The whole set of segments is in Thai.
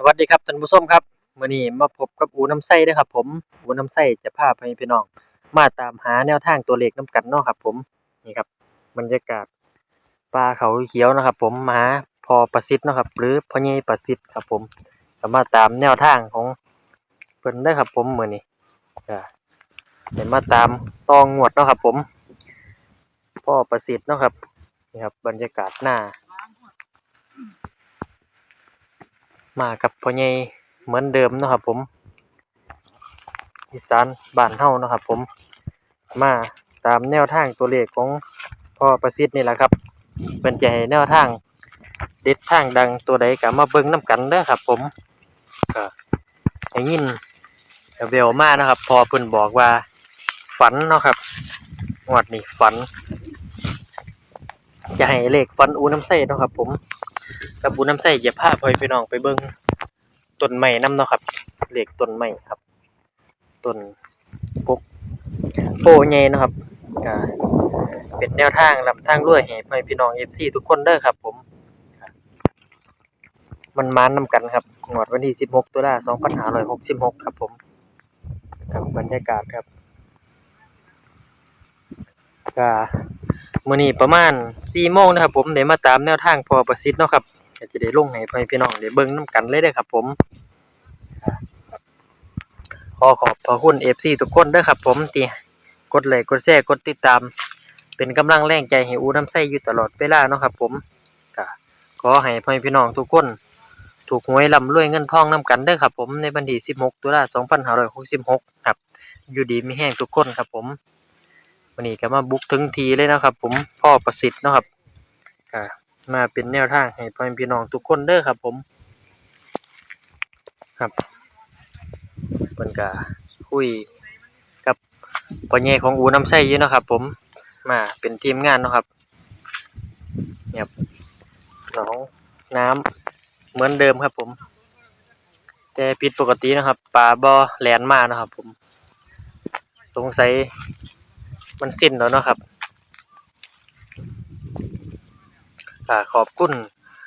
สวัสดีครับท่านผู้ชมครับมื้อนี้มาพบกับอูน้ำไส้เด้อครับ ผมอูน้ำไส้จะพาไปพี่น้อง มาตามหาแนวทางตัวเลขนํกันเนาะครับ ผมนี่ครับบรรยากาศป่าเขาเขียวนะครับ ผมมาพอประสิทธิ์เนาะครับ หรือพอใหญประสิทธิ์ครับ ผมก็มาตามแนวทางของเพิ่นเด้ครับ ผมมื้อนี้ก็ได้มาตามตองงวดเนาะครับ ผมพ่อประสิทธิ์เนาะครับนี่ครับ บรรยากาศหน้า มากับพ่อใหญ่เหมือนเดิมนะครับผมอีสานบ้านเฮานะครับผมมาตามแนวทางตัวเลขของพ่อประสิทธิ์นี่แหละครับเพิ่นจะให้แนวทาง เด็ดทางดังตัวใดก็มาเบิ่งนํกันเด้อครับ ผมก็ได้ยินเวลมานะครับ พอเพิ่นบอกว่า ฝันเนาะครับงวดนี้ฝัน จะให้เลขฝันอูน้ำใส่เนาะครับ ผม กับบุญน้ำใส่อย่าพาพ่อพี่น้องไปเบิ่งต้นไม้นํเนาะครับเหลขต้นไม้ครับต้นปกโพใหญ่นะครับก็เป็นแนวทางลำทางรวยให้พ่อยพี่น้อง FC ทุกคนเด้อครับ ผม มันมานำกันครับงวดวันที่ 16 ตุลาคม2566 ครับ ผมครับบรรยากาศครับก็ มื้อนี้ประมาณ4โมงนะครับผมได้มาตามแนวทางพอประสิทธิ์เนาะครับก็จะได้ลงให้พ่อพี่น้องได้เบิ่งนํกันเลยเด้อครับผม ขอขอบพระคุณ FC ทุกคนเด้อครับผมที่กดไลค์กดแชร์กดติดตาม เป็นกำลังแรงใจให้อูน้ำใส่อยู่ตลอดเวลาเนาะครับผมก็ขอให้พ่อพี่น้องทุกคน ถูกหวยร่ำรวยเงินทองนํกันเด้อครับผมในวันที่16 ตุลาคม2566ครับอยู่ดีมีแห้งทุกคนครับผม วันนี้ก็มาบุกถึงทีเลยนะครับ ผมพ่อประสิทธิ์นะครับก็มาเป็นแนวทางให้พ่อพี่น้องทุกคนเด้อครับ ผมครับเพิ่นก็คุยกับพ่อใหญ่ของอูน้ำไส้อยู่นะครับ ผมมาเป็นทีมงานนะครับเนี่ยน้องน้ำเหมือนเดิมครับ ผม แต่ผิดปกตินะครับปลาบ่แหลนมานะครับ ผม สงสัย มันสิ้นแล้วเนาะครับอ่าขอบคุณ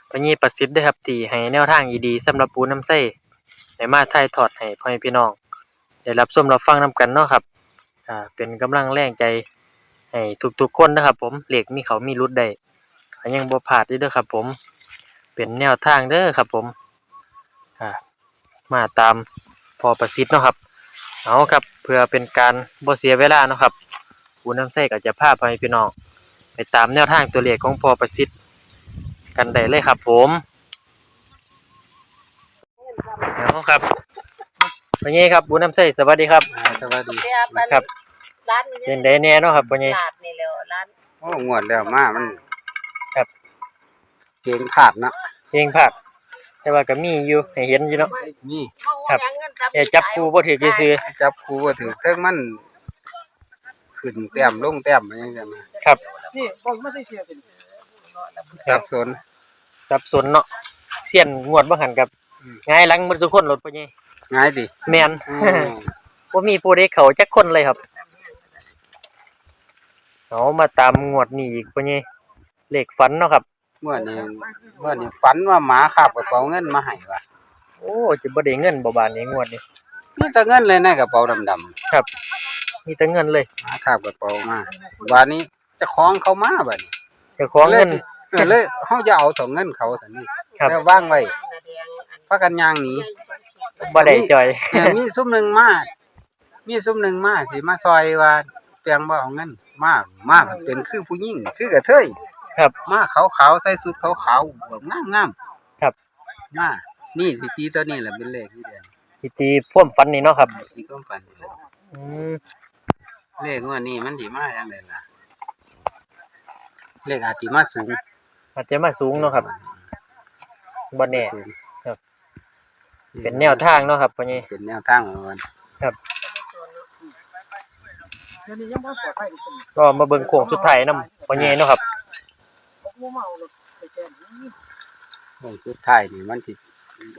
พญีประสิทธิ์ด้วยครับที่ให้แนวทางดีๆสำหรับปูน้ำไส้ให้มาถ่ายทอดให้พ่อแม่พี่น้องได้รับชมรับฟังนํกันเนาะครับอ่าเป็นกำลังแรงใจให้ทุกๆคนนะครับ ผมเหล็กมีเขามีรุดได้ยังบ่พลาดอยู่เด้อครับ ผม เป็นแนวทางเด้อครับ ผมอ่ามาตามพอประสิทธิ์เนาะครับเอาครับเพื่อเป็นการบ่เสียเวลาเนาะครับ ปูน้ำใสก็จะพาไปพี่น้อง ไปตามแนวทางตัวเลขของพอประสิทธิ์กันได้เลยครับผมเอาครับพ่อใหญ่ครับปูน้ำใสสวัสดีครับสวัสดีเนี่ยมันครับร้านนี้เป็นไดแน่เนาะครับพ่อใหญ่ลาดนี่แล้วร้านโอ้งวดแล้วมามันครับเก่งขาดนะเพลงภาคแต่ว่าก็มีอยู่ให้เห็นอยู่เนาะนี่ครับเอาเงินครับแต่จับคู่บ่ถือซื่อจับครูว่าถือเทิงมัน ขึ้นแต้มลงแต้มอะไรอย่างเงี้ยนะๆครับนี่บอกไม่ได้เสียเป็นสับสนสับสนเนาะเสียนงวดบ่หันกับอืมง่ายหลังหมดทุกคนรถพ่อใหญ่ง่ายดิแม่นอืมบ่มีผู้ใดเข้าจักคนเลยครับเอามาตามงวดนี้อีกพ่อใหญ่เลขฝันเนาะครับเมื่อนี้เมื่อนี้ฝันว่าหมาคาบกระเป๋าเงินมาให้ว่ะโอ้จะบ่ได้เงินบ่บานนี้งวดนี้ มีแต่เงินเลยในกระเป๋าดำครับ มีแต่เงินเลยๆหมาคาบกระเป๋ามาวันนี้เจะคล้าของเขามาบัดนี้เจ้าของเงินเลยเออเลยเฮาจะเอาถงเงินเขาแต่นี่ครับ แล้ววางไว้พากันย่างหนีบ่ได้จ่อย เออมีซุมหนึ่งมามีซุมหนึ่งมาสิมาซอยว่าเปียงบ่เอาเงินมามามันเป็นคือผู้หญิงคือกระเทยครับมาขาวๆใส่สุดขาวๆแบบงามๆครับ มานี่สิตีตัวนี้แหละเป็นเลขที่เด่น สิตีพ่วามฝันนี่เนาะครับที่ก็ฝันนี่แหละอืมเลขงวดนี้มันสิมาจังไดล่ะเลขอาจสิมาสูงอาจจะมาสูงเนาะครับบ่แน่ สูงครับ เป็นแนวทางเนาะครับพ่อใหญ่ เป็นแนวทางของมันเดี๋ยวนี้ยังบ่ปลอดภัยทุกคนก็มาเบิ่งโค้งสุดท้ายนำพ่อใหญ่เนาะครับ บ่เมารถไปแจ้ง โค้งสุดท้ายนี่มันสิ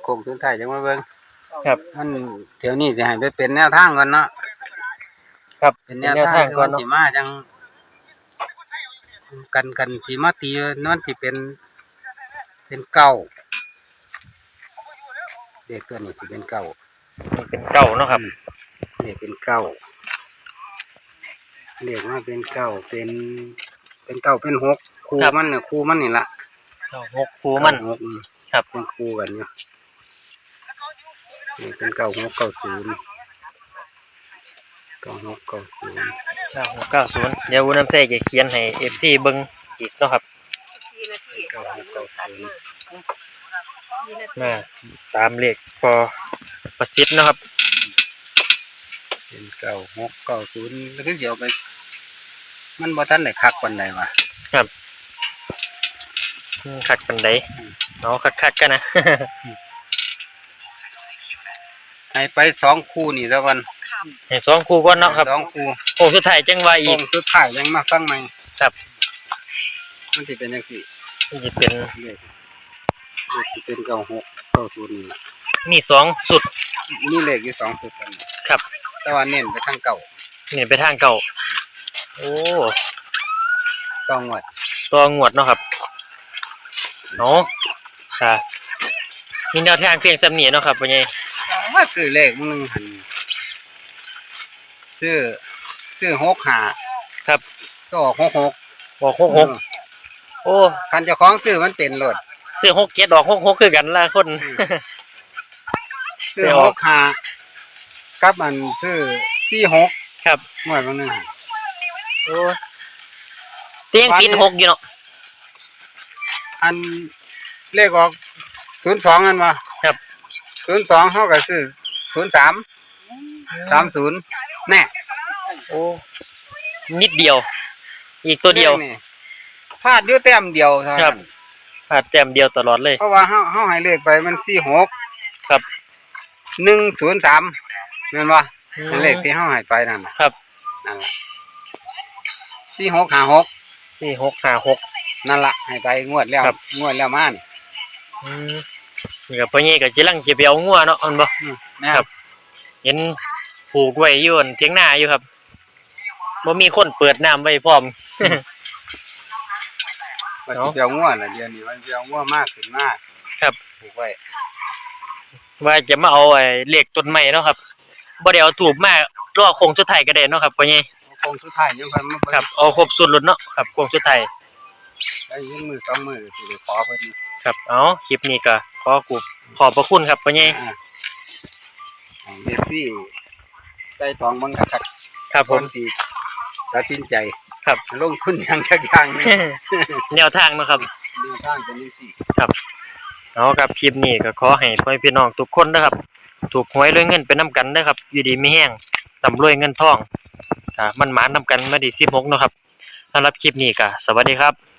โค้งสุดท้ายจังว่าเบิ่ง ครับ มันเดี๋ยวนี้จะให้ไปเป็นแนวทางก่อนเนาะครับเป็นเป็นแนวแนวทาทางงคือก่อมันนเนาะสิมาจัง กันกันสิมาตีนวลสิเป็น เป็นเก้าเดเลขตัวนี้สิเป็นเก้านี่เป็นเก้าเนาะครับเลขเป็นเก้าเลขมาเป็นเก้าเป็นเป็นเก้าเป็นหกครูครับมันเนี่ยครูมันนี่ละเก้าหกครูมันเก้าหกอืมครับเป็นครูกันอยู่ นี่เป็นเก้าหกเก้าศูนย์เก้าหกเก้าศูนย์เก้าหกเก้าศูนย์เดี๋ยววุ้นน้ำใส่จะเขียนให้ FC เบิ่งอีกเนาะครับเก้าหกเก้าศูนย์มาตามเลขพอประสิทธิ์เนาะครับ เป็นเก้าหกเก้าศูนย์แล้วก็เดี๋ยวไป มันบ่ทันได้คักปานใดวะอืมคักปันไดเอาคักๆกันนะ ให้ไปสองคู่นี่แล้วกันให้สองคู่ก่อนเนาะครับสองคู่โอ้สุดท้ายจังว่าอีโค้กงสุดท้ายยังมาฟังใหม่ครับ มันสิเป็นจังซี่มันจะเป็นเลขเลขสิเป็นเก้าหกเก้าศูนย์นี่ล่ะมีสองสุด มีเลขอยู่สองสุดกันครับ แต่ว่าเน้นไปทางเก่านี่ไปทางเก่า โอ้ต้องวัดตัวงวดเนาะครับเนาะค่ะมีแนวทางเพียงสำเนียเนาะครับเป็นไง มาซื้อเลขมึงนึงหันซื้อซื้อหกหาครับ ก็ออกหกหกบอกหกหกโอ้คันเจ้าของซื้อมันเป็นรถซื้อหกเจ็ดออกหกหกคือกันละคน ซื้อไม่อหอกกหากับอันซื้อสี่หกครับ หน่วยบางนึงหัน โอ้เตียงปิดหกอยู่เนาะอันเลขออกศูนย์สองอันมาครับ ศูนย์สองเขาก็ซื้อศูนย์สามสามศูนย์แน่โอ้นิดเดียว อีกตัวเดียวลขนี่พลาดอยู่แต้มเดียวเท่าครันั้บนขาดแต้มเดียวตลอดเลย เพราะว่าเฮาเฮาให้เลขไปมันสี่หกครับ หนึ่งศูนย์สามเห็นบ่เป็นเลขที่เฮาให้ไปนั่นน่ะครับ นั่นล่ะสี่หกห้าหกสี่หกห้าหก นั่นล่ะให้ไปงวดแล้วครับ งวดแล้วมานอืม นี่ก็พ่อใหญ่ก็จิลังจะไปเอางัวเนาะอันบ่อืมแม่ครับเห็นผูกไว้อยู่อั่นเถียงนาอยู่ครับบ่มีคนเปิดน้ำไว้พร้อม ว่าเนาะสิไปเอางวดละเดี๋ยวนี้มันสิเอางวดมากขึ้นมากครับ ถูกไว้ว่าจะมาเอาไอ้เลขต้นไม้เนาะครับบ่ได้เอาถูกมารอโค้งสุดท้ายก็ได้เนาะครับพ่อใหญ่คงสุดท้ายยังเพิ่นมาเบิ่งครับเอาครบสุดรถเนาะครับโค้งสุดท้าย ได้ยิงมือสองมือสิได้ขอเพิ่น ครับ เอาคลิปนี้ก็ขอกูขอบพระคุณครับพ่อใหญ่อ่าให้เอฟซีได้ตองเบิ่งคักครับๆผผมมสิตัดสินใจ ครับลงทุนอย่างจักอย่างหนึงแนวทางเนาะครับแนวทางเป็นจังซี่เอาครับคลิปนี้ก็ขอให้พ่อแม่พี่น้องทุกคนนะครับ ถูกหวยรวยเงินไปนํกันนะครับ อยู่ดีมีแห้งร่ำรวยเงินทองอ่ามันหมานนํกันมาดี16เนาะครับสำหรับคลิปนี้ก็สวัสดีครับ